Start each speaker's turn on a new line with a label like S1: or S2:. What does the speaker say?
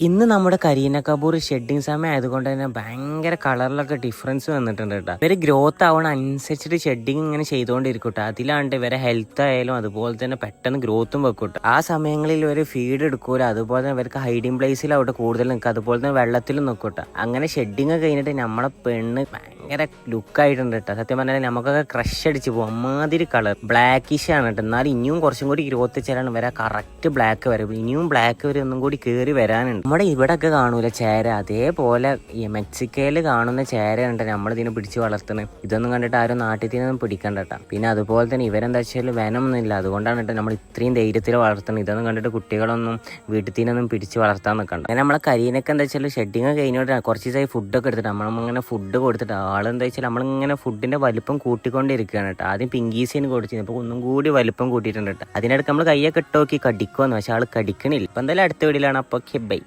S1: ഇന്ന് നമ്മുടെ കരീന കപൂർ ഷെഡിങ് സമയം ആയതുകൊണ്ട് തന്നെ ഭയങ്കര കളറിലൊക്കെ ഡിഫറൻസ് വന്നിട്ടുണ്ട് കേട്ടോ. ഇവർ ഗ്രോത്ത് ആവണ അനുസരിച്ചിട്ട് ഷെഡിങ് ഇങ്ങനെ ചെയ്തുകൊണ്ടിരിക്കും അതിലാണ്ട് ഇവരെ ഹെൽത്ത് ആയാലും അതുപോലെ തന്നെ പെട്ടെന്ന് ഗ്രോത്തും വെക്കും ആ സമയങ്ങളിൽ ഇവർ ഫീഡ് എടുക്കൂല. അതുപോലെ തന്നെ ഇവർക്ക് ഹൈഡിങ് പ്ലേസിൽ അവിടെ കൂടുതൽ നിൽക്കുക അതുപോലെ തന്നെ വെള്ളത്തിലും നിൽക്കും കേട്ടോ. അങ്ങനെ ഷെഡിങ് കഴിഞ്ഞിട്ട് നമ്മളെ പെണ്ണ് ഭയങ്കര ലുക്കായിട്ടുണ്ട് കേട്ടോ സത്യം പറഞ്ഞാൽ നമുക്കൊക്കെ ക്രഷ് അടിച്ച് പോകും. അമ്മാതിരി കളർ ബ്ലാക്കിഷ് ആണ് കേട്ടോ എന്നാലും ഇനിയും കുറച്ചും കൂടി ഗ്രോത്ത് ചേരാണ് വരാ. കറക്റ്റ് ബ്ലാക്ക് വരും. ഇനിയും ബ്ലാക്ക് വരെ ഒന്നും കൂടി കയറി വരാനുണ്ട്. നമ്മുടെ ഇവിടെയൊക്കെ കാണൂല ചേര? അതേപോലെ മെക്സിക്കയിൽ കാണുന്ന ചേര നമ്മൾ നമ്മളിതിനെ പിടിച്ച് വളർത്തുന്നത് ഇതൊന്നും കണ്ടിട്ട് ആരും നാട്ടിൽ നിന്നൊന്നും പിടിക്കണ്ട കേട്ടോ പിന്നെ അതുപോലെ തന്നെ ഇവരെന്താ വെച്ചാൽ വനമൊന്നുമില്ല അതുകൊണ്ടാണ് കേട്ടോ നമ്മൾ ഇത്രയും ധൈര്യത്തിൽ വളർത്തുന്നത് ഇതൊന്നും കണ്ടിട്ട് കുട്ടികളൊന്നും വീട്ടിൽ നിന്നൊന്നും പിടിച്ച് വളർത്താൻ നിൽക്കണ്ട അങ്ങനെ നമ്മളെ കരീനൊക്കെ എന്താ വെച്ചാൽ ഷെഡിങ് കഴിഞ്ഞോട്ടാണ് കുറച്ച് ദിവസമായി ഫുഡൊക്കെ എടുത്തിട്ട് നമ്മളിങ്ങനെ ഫുഡ് കൊടുത്തിട്ട് ആളെന്താ വെച്ചാൽ നമ്മളിങ്ങനെ ഫുഡിന്റെ വലിപ്പം കൂട്ടിക്കൊണ്ടിരിക്കുകയാണ് കേട്ടോ. ആദ്യം പിങ്കീസിന് കൊടുത്തിരുന്നു. അപ്പോൾ ഒന്നും കൂടി വലിപ്പം കൂട്ടിയിട്ടുണ്ട് കേട്ടോ. അതിനിടയ്ക്ക് നമ്മൾ കയ്യൊക്കെ ഇട്ടോക്കി കടിക്കുമെന്ന് പക്ഷേ ആൾ കടിക്കണില്ല. ഇപ്പം എന്തായാലും അടുത്ത വീടിലാണ് അപ്പോൾ ബൈ